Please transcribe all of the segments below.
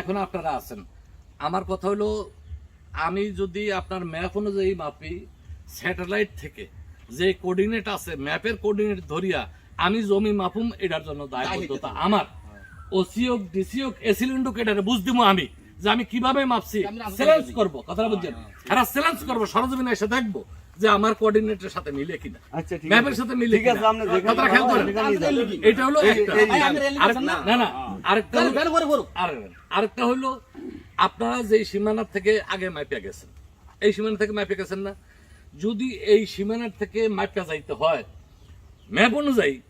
এখন আপনারা আছেন। আমার কথা হলো আমি যদি আপনার ম্যাপ অনুযায়ী মাপি স্যাটেলাইট থেকে যে কোর্ডিনেট আছে ম্যাপের কোর্ডিনেট ধরিয়া আমি জমি মাপুম এটার জন্য দায়বদ্ধতা আমার। ওসিওক ডিসিওক এসিলিন্ডুক এটারে বুঝ দিব আমি। যে আমি কীভাবে মাপছি? চ্যালেঞ্জ করব কথাটা বুঝছেন এরা চ্যালেঞ্জ করব সরজমিনে এসে দেখব যে আমার কোঅর্ডিনেটের সাথে মিলে কিনা। আচ্ছা ঠিক ম্যাপের সাথে মিলে ঠিক আছে কিনা। আপনি যেখানে কথাটা খেয়াল করেন। এটা হলো একটা। না না আরেকটা হলো- আর- আরেকটা হলো আপনারা যে সীমানার থেকে আগে মাইপা গেছেন। এই সীমানা থেকে মাইপা গেছেন না। যদি এই সীমানার থেকে মাইপা যাইতে হয় ম্যাপ অনুযায়ী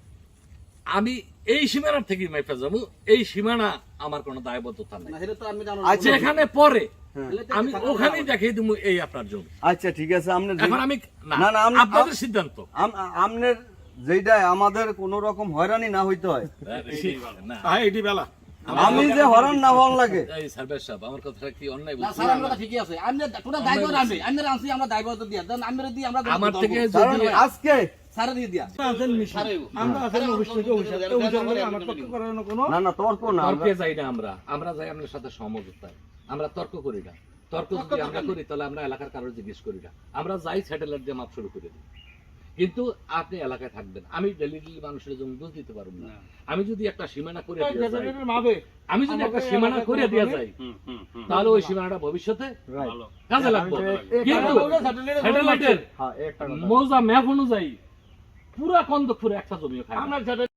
আমি এই সীমানার থেকে মাইপা যাব। এই সীমানা আমার কোনো দায়বদ্ধতা নেই। আচ্ছা যেখানে পরে হ্যাঁ। আমি ওখানেই দেখিয়ে দিব এই আপনার জমি। আচ্ছা ঠিক আছে আপনি এখন আমি না না, আপনাদের সিদ্ধান্ত। আমনের যেটা আমাদের কোন রকম হয়রানি না হইতে হয়। হ্যাঁ এটি বেলা। আমি যে হরান না হওয়ার লাগে। এই সার্ভের সাহেব আমার কথাটা কি অন্যায় না, স্যার, আমার কথা ঠিকই আছে। আমরা টোটাল দায়িত্ব আমি। আমরা আনছি, আমরা দায়বদ্ধ দিয়া। দেন আমরা দিয়ে আমরা আমার থেকে যদি আজকে স্যারে দিয়ে দিয়া। আমরা আছেন অফিস থেকে অফিসার অফিসার আমার তথ্য করানো কোনো না না তর্ক না তর্কে যাই না আমরা। আমরা যাই আপনার সাথে সমঝোতায়। আমরা তর্ক করি না। তর্ক যদি আমরা করি তাহলে আমরা এলাকার কারোর জিজ্ঞেস করি না। আমরা যাই স্যাটেলাইট দিয়ে মাপ শুরু করে দিই। কিন্তু আপনি এলাকায় থাকবেন। আমি ডেলি ডেলি মানুষের জন্য বুঝ দিতে পারব না। আমি যদি একটা সীমানা করে দিয়ে যাই আমি যদি একটা সীমানা করে দিয়ে যাই তাহলে ওই সীমানাটা ভবিষ্যতে কাজে লাগবে। কিন্তু স্যাটেলাইটের হ্যাঁ মৌজা ম্যাপ অনুযায়ী পুরা কন্দপুরে একটা জমিও খাই আমরা আমরা